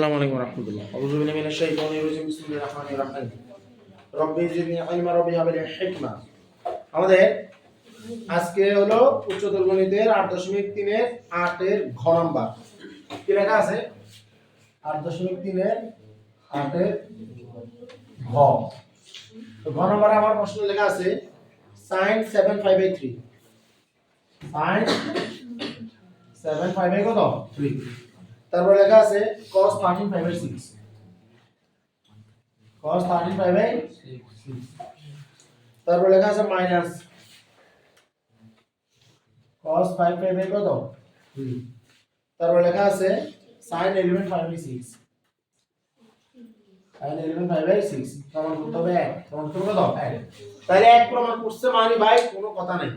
আসসালামু আলাইকুম রহমতুল্লাহ। আউযু বিল্লাহি মিনাশ শাইতানির রাজিম। বিসমিল্লাহির রহমানির রহিম। রব্বি জিদনি ইলমা, রব্বি হাবলি হিকমা। আমাদের আজকে হলো উচ্চতর গণিতের আট দশমিক তিনের আটের ঘ নাম্বার। কি লেখা আছে? আট দশমিক তিনের আটের ঘ। তো ঘ নাম্বারে আমার প্রশ্ন লেখা আছে sine seven sine seven five by কত? থ্রি তারপর লেখা আছে cos 13 5 বাই 6 cos 13 5 বাই 6 তারপর লেখা আছে মাইনাস cos 5 5 বাই কত 3 তারপর লেখা আছে sin 11 5 বাই 6 sin 11 5 বাই 6 প্রমাণ করতে হবে 1 প্রমাণ করতে হবে কত 1 তাহলে 1 প্রমাণ করছে মানে ভাই কোনো কথা নাই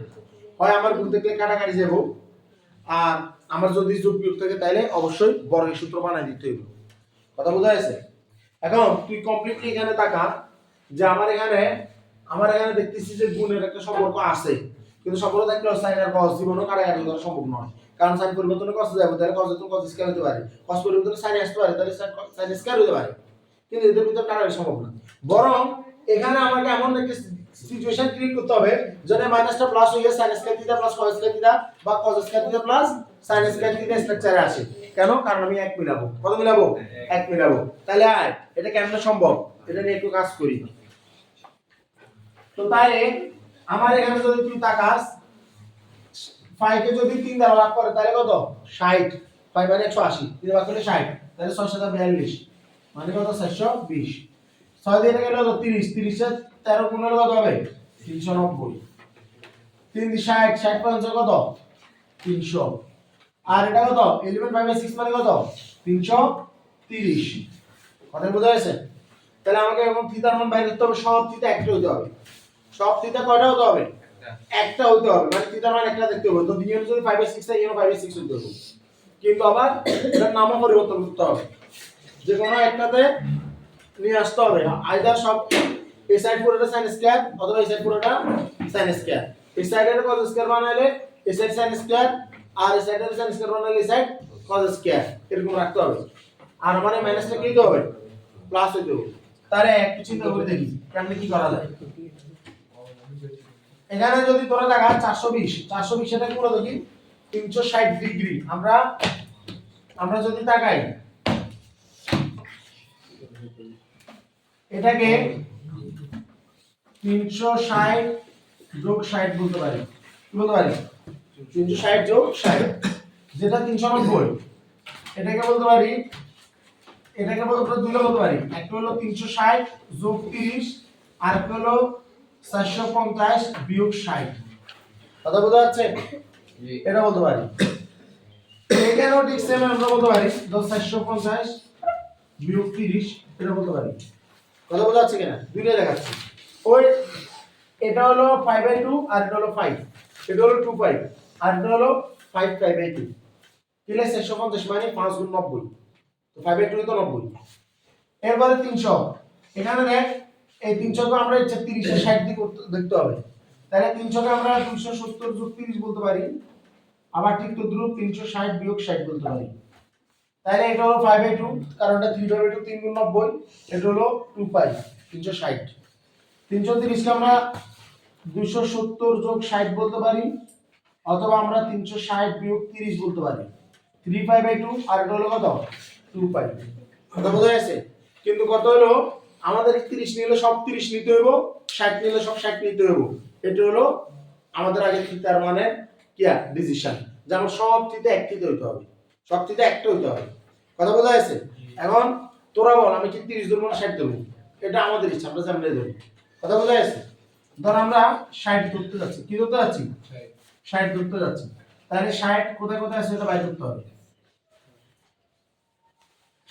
হয় আমার গুণ থেকে কাটাকাটি যাব আর আমার যদি যোগ বিয়োগ থাকে তাহলে অবশ্যই বর্গের সূত্র বানাই দিতে হইব। কথা বোঝা যাচ্ছে এখন তুই কমপ্লিটলি এখানে তাকা যে আমার এখানে আমার এখানে দেখতেছি যে গুণের একটা সম্পর্ক আছে। কিন্তু সম্পর্ক থাকলে সাইন আর কস জীবনও করা সম্ভব নয়। কারণ সাইন পরিবর্তনে কস যাবে তাহলে কস তুমি কস স্কয়ার হতে পারে। কস পরিবর্তনে সাইন আসতে পারে, তাহলে সাইন স্কয়ার হতে পারে। কিন্তু এদের ভিতরে কাটাকাটি সম্ভব না। বরং এখানে আমাকে এমন একটা সিচুয়েশন ক্রিয়েট করতে হবে। যেন মাইনাসটা প্লাস হয়ে sine square theta plus cos square theta বা cos square theta plus sine square theta স্ট্রাকচারে আসে। কেন? কারণ আমি এক মিলাবো। কত মিলাবো? এক মিলাবো। তাহলে আয়, এটা কেমন সম্ভব? এটা নিয়ে একটু কাজ করি। তো তাহলে আমার এখানে যদি তুই তাকাস ফাইভে যদি তিন দ্বারা ভাগ করে, তাহলে কত? ষাট। ফাইভ মানে একশো আশি। তিন ভাগ করলে ষাট। তাহলে ছয় সাত বিয়াল্লিশ। মানে কত? চারশো বিশ। ছয় দিয়ে গেলে কত তিরিশ তিরিশে তেরো পনেরো কত হবে? তিনশো নব্বই। তিন ষাট ষাট পঞ্চাশ কত? তিনশো। আর এটা কত? ইলেভেন ফাইভ সিক্স মানে কত? তিনশো তিরিশ। কথা বোঝা গেছে? তাহলে আমাকে এখন থিতার মান বাইর করতে হবে সব থিতা একটা হতে হবে। সব থিতা কয়টা হতে হবে? একটা। হতে হবে। মানে থিতার মান একটা দেখতে হবে। তো বিএন যদি ফাইভ সিক্স ইউনো ফাইভ সিক্স হতে হবে। কিন্তু আবার এটার নামও পরিবর্তন করতে হবে। যে কোনো একটাতে নিয়ে আসতে হবে। আইদার সব এই সাইড পুরোটা সাইন স্কয়ার অথবা এই সাইড পুরোটা সাইন স্কয়ার এই সাইডের কত স্কয়ার বানাইলে এই সাইড সাইন স্কয়ার আর এই সাইডের সাইন স্কয়ার বানাইলে এই সাইড কত স্কয়ার এরকম রাখতে হবে। আর মানে মাইনাসটা কি হবে? প্লাস হইতে হবে। তাহলে একটু চিন্তা করে দেখি কেমনে কি করা যায়। এখানে যদি তোরা দেখা চারশো বিশ চারশো বিশ এটা পুরো দেখি? তিনশো ষাট ডিগ্রি আমরা আমরা যদি তাকাই এটাকে তিনশো ষাট যোগ ষাট বলতে পারি। কি বলতে পারি? তিনশো ষাট যোগ ষাট যেটা তিনশো নব্বই। এটাকে বলতে পারি এটাকে বলতে দুইটা বলতে পারি। একটা হলো তিনশো ষাট যোগ তিরিশ আর একটা হলো চারশো পঞ্চাশ বিয়োগ ষাট। কথা বোঝা যাচ্ছে? এটা বলতে পারি। এখানেও ঠিক সেম আমরা বলতে পারি দশ চারশো পঞ্চাশ বিয়োগ তিরিশ এটা বলতে পারি। কথা বোঝা যাচ্ছে কিনা? দুইটাই দেখাচ্ছি। ওই, এটা হলো ফাইভ বাই টু আর এটা হলো ফাইভ এটা হলো টু ফাইভ আর এটা হলো ফাইভ ফাইভ বাই টু কিলে চারশো পঞ্চাশ মানে পাঁচ গুণ নব্বই। তো ফাইভ বাই টু তো নব্বই। এরপরে তিনশো। এখানে দেখ, এই তিনশোকে আমরা ইচ্ছা তিরিশের ষাট দিয়ে করতে দেখতে হবে। তাহলে তিনশোকে আমরা তিনশো সত্তর যোগ তিরিশ বলতে পারি। আবার ঠিক তো দ্রুপ তিনশো ষাট বিয়োগ ষাট বলতে পারি। তাহলে এটা হলো ফাইভ বাই টু কারণ এটা থ্রি বাই টু তিন গুণ নব্বই, এটা হলো টু ফাইভ তিনশো ষাট। তিনশো তিরিশকে আমরা দুইশো সত্তর যোগ ষাট বলতে পারি, অথবা আমরা তিনশো ষাট বিয়োগ তিরিশ বলতে পারি। থ্রি ফাইভ বাই টু আর এটা হলো কত? টু ফাইভ কথা বোঝা গেছে? কিন্তু কত হলো? আমাদের তিরিশ নিলে সব তিরিশ নিতে হইব, ষাট নিলে সব ষাট নিতে হইব। এটা হলো আমাদের আগে তার মানে কিয়া ডিসিশন যেমন সব তিতে একটিতে হইতে হবে। সব একটা হইতে হবে কথা বোঝা গেছে? এখন তোরা বল আমি কি তিরিশ ধরবো না ষাট ধরবো? এটা আমাদের ইচ্ছা আমরা সামনে ধরি কথা বোঝা গেছে? ধর আমরা ষাট ধরতে যাচ্ছি। কি ধরতে যাচ্ছি? ষাট। ধরতে যাচ্ছি। তাহলে ষাট কোথায় কোথায় আছে এটা বাইর করতে হবে।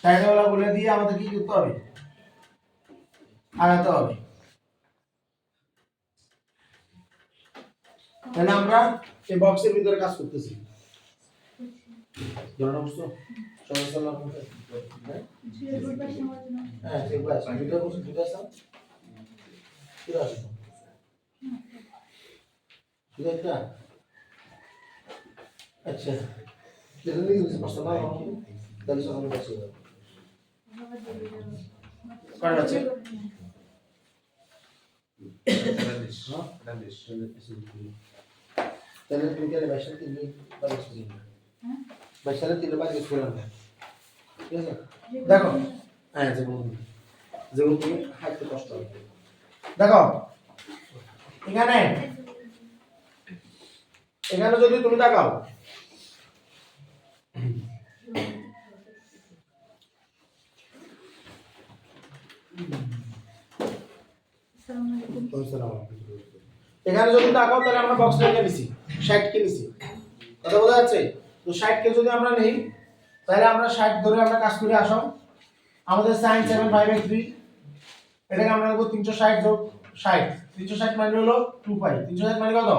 ষাটওয়ালা বলে দিয়ে আমাদের কি করতে হবে? আগাতে হবে। তাহলে আমরা এই বক্সের ভিতরে কাজ করতেছি। ধরে বুঝছ? সমস্যা না হ্যাঁ হ্যাঁ ঠিক আছে দুটো বসে দুটো আছে। ঠিক আছে। ঠিক আছে আচ্ছা। যেটা নিয়ে গেছে পাঁচটা না তাহলে সকালে বসে যাবে কয়টা আছে? তাহলে তুমি কি বাইশ সালে তিন বাইশ করি বাইশ সালে করলাম ঠিক আছে? দেখো। হ্যাঁ যেগুলো তুমি হাঁটতে কষ্ট হবে। দেখো। এখানে এখানে যদি তুমি তাকাও। এখানে যদি তাকাও, তাহলে আমরা বক্স রেখে নিছি ষাট কে নিছি। কথা বোঝা যাচ্ছে? তো ষাট কে যদি আমরা নেই তাহলে আমরা ষাট ধরে আমরা কাজ করে আসো। আমাদের sine seven five eight three এটাকে আমরা নেব তিনশো ষাট যোগ ষাট। তিনশো ষাট মানে হলো টু ফাইভ তিনশো ষাট মানে কত?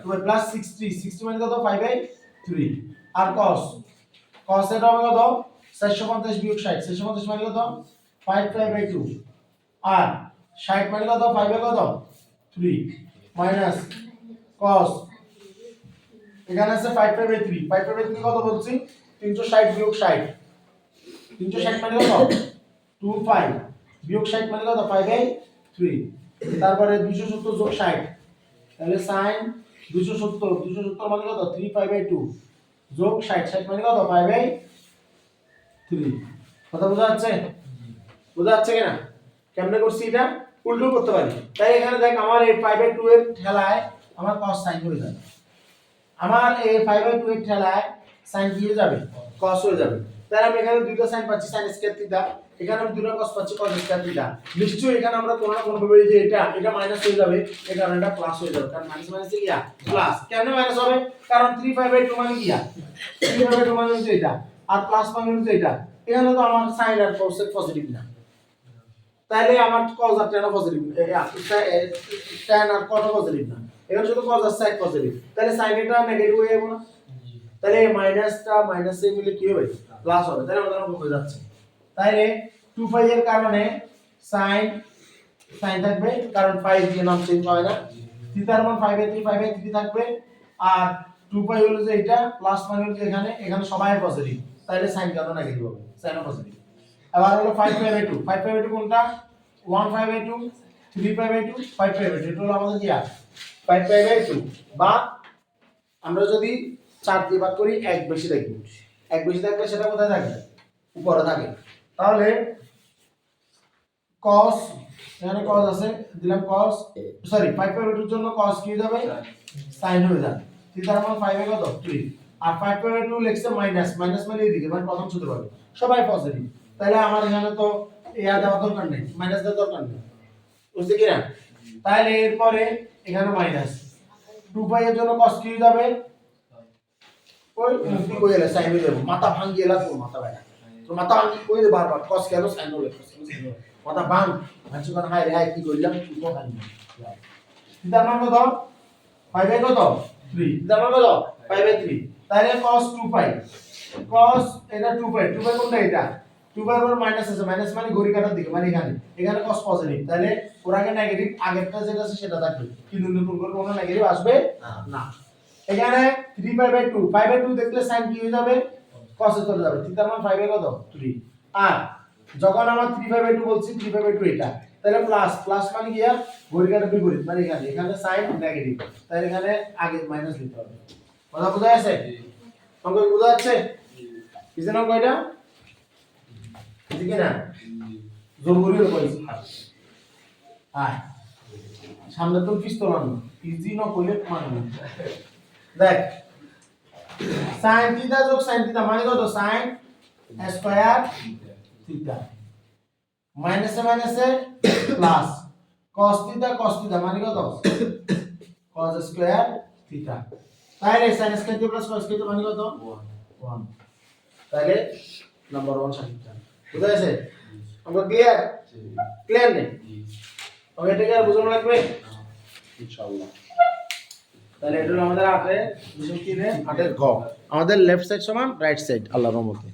Two five plus sixty sixty মানে কত? ফাইভ বাই থ্রি আর কস কস এটা হবে কত? চারশো পঞ্চাশ বিয়োগ ষাট। চারশো পঞ্চাশ মানে কত? ফাইভ ফাইভ বাই টু আর ষাট মানে কত? ফাইভ বাই কত? থ্রি মাইনাস কস এখানে আছে five five three five five three কত বলছি? তিনশো ষাট বিয়োগ ষাট। তিনশো ষাট মানে কত? টু ফাইভ বিয়োগ ষাট মানে কত? ফাইভ বাই থ্রি তারপরে দুশো সত্তর যোগ ষাট। তাহলে সাইন দুশো সত্তর। দুশো সত্তর মানে কত? থ্রি ফাইভ বাই টু যোগ ষাট। ষাট মানে কত? ফাইভ বাই থ্রি কথা বোঝা যাচ্ছে? বোঝা যাচ্ছে কিনা? কেমনে করছি এটা? উল্টো করতে পারি। তাই এখানে দেখ, আমার এই ফাইভ বাই টু এর ঠেলায় আমার কস সাইন হয়ে যাবে আমার এই ফাইভ বাই টু এর ঠেলায় সাইন হয়ে যাবে? কস হয়ে যাবে। তাহলে আমি এখানে দুটো সাইন পাচ্ছি সাইন স্কয়ার থিটা এখানে আমি দুটো কস পাচ্ছি কস স্কয়ার থিটা নিশ্চয়ই এখানে আমরা কোনো না কোনো ভাবে এই যে এটা এটা মাইনাস হয়ে যাবে, এই কারণে এটা প্লাস হয়ে যাবে। কারণ মাইনাস মাইনাস কি প্লাস কেন মাইনাস হবে? কারণ 3 5 বাই 2 মানে কি 3 5 বাই 2 মানে হচ্ছে এটা। আর প্লাস মানে হচ্ছে এটা। এখানে তো আমার সাইন আর কস পজিটিভ না। তাহলে আমার কজ আর টেন পজিটিভ টেন আর কত পজিটিভ না। এখানে শুধু কজ আর সাইন পজিটিভ তাহলে সাইন এটা নেগেটিভ হয়ে যাবে না। তাহলে মাইনাসটা মাইনাসে মিলে কি হবে? প্লাস হবে। তাহলে আমাদের অঙ্ক হয়ে যাচ্ছে। তাহলে 2 পাই এর কারণে sin sin থাকবে। কারণ 5 দিয়ে নাম চেঞ্জ হয় না। থিটার মান 5 বাই 3 5 বাই 3 থাকবে। আর 2 পাই হলো যে এটা প্লাস মানে হলো এখানে। এখানে সবাই পজিটিভ তাহলে sin কেন নেগেটিভ হবে? sin পজিটিভ আবার হলো 5 পাই বাই 2 5 পাই বাই 2 কোনটা? 1 pi by 2 3 pi by 2 5 pi by 2 এটা হলো আমাদের কি 5 পাই বাই 2 বা আমরা যদি চার দিয়ে ভাগ করি, এক বেশি থাকবে এক বেশি থাকলে সেটা কোথায় থাকবে? উপরে থাকে। তাহলে cos, এখানে cos আছে, দিলাম cos সরি 5 পাই টুর জন্য cos কি যাবে? sin হয়ে যাবে। থিটার মান 5 এ কত? 3 আর 5 পাই টু লিখছে মাইনাস মাইনাস মানে এইদিকে মানে প্রথম সূত্র পাবে। সবাই পজিটিভ তাহলে আমার এখানে তো ইয়া দেওয়া দরকার নেই মাইনাস দেওয়ার দরকার নেই। বুঝতে কি না? তাহলে এরপরে এখানে মাইনাস 2 পাই এর জন্য cos কি যাবে? ওই মুক্তি কই এলে? সাইন হয়ে যাবে। মাথা ভাঙ্গি এলা তোর মাথা বাইরে তো মাথা ভাঙি কই দে বারবার কস কেন? সাইন হলে। মাথা ভাঙ ভাঙছি কোন হাই রে হাই কি করলাম? তুই তো হাই সিদ্ধার মান কত? 5 বাই কত? 3 সিদ্ধার মান কত? 5 বাই 3 তাহলে cos 2 পাই cos এটা 2 পাই 2 পাই কোনটা এটা? 2 পাই এর মাইনাস আছে মাইনাস মানে ঘড়ি কাটার দিকে মানে এখানে। এখানে cos পজিটিভ তাহলে ওর আগে নেগেটিভ আগেরটা যেটা আছে সেটা থাকবে। কিন্তু নতুন করে কোনো নেগেটিভ আসবে না। এখানে 3 পাই বাই 2 5 বাই 2 দেখলে sin কি হয়ে যাবে? cos এ চলে যাবে। থিটার মান 5 এ কত? 3 আর যখন আমার 3 পাই বাই 2 বলছি 3 পাই বাই 2 এটা তাহলে প্লাস প্লাস মানে কি ঘড়ি কাটা বিপরীত মানে এখানে। এখানে sin নেগেটিভ তাহলে এখানে আগে মাইনাস লিখতে হবে। কথা বোঝা যাচ্ছে অঙ্ক বোঝা যাচ্ছে? কিসের অঙ্ক এটা? ঠিক না? জরুরি হলো কইছি আয়। সামনে তো পিস্তল আনো ইজি ন কইলে মানবো দেখ। sin থিটা যোগ sin থিটা মানে কত? sin square theta. মাইনাসে মাইনাসে plus cos theta cos theta মানে কত? cos square theta. তাহলে sin square theta plus cos square মানে কত? 1 তাহলে নাম্বার 1 সঠিক বুঝা গেছে? আমরা ক্লিয়ার ক্লিয়ার নেই? ওকে এটা আছে বোঝানো লাগবে? ইনশাআল্লাহ। তাহলে এটা হলো আমাদের আটের দুশো তিনে আটের ঘ আমাদের লেফট সাইড সমান রাইট সাইড আল্লাহর রহমতে।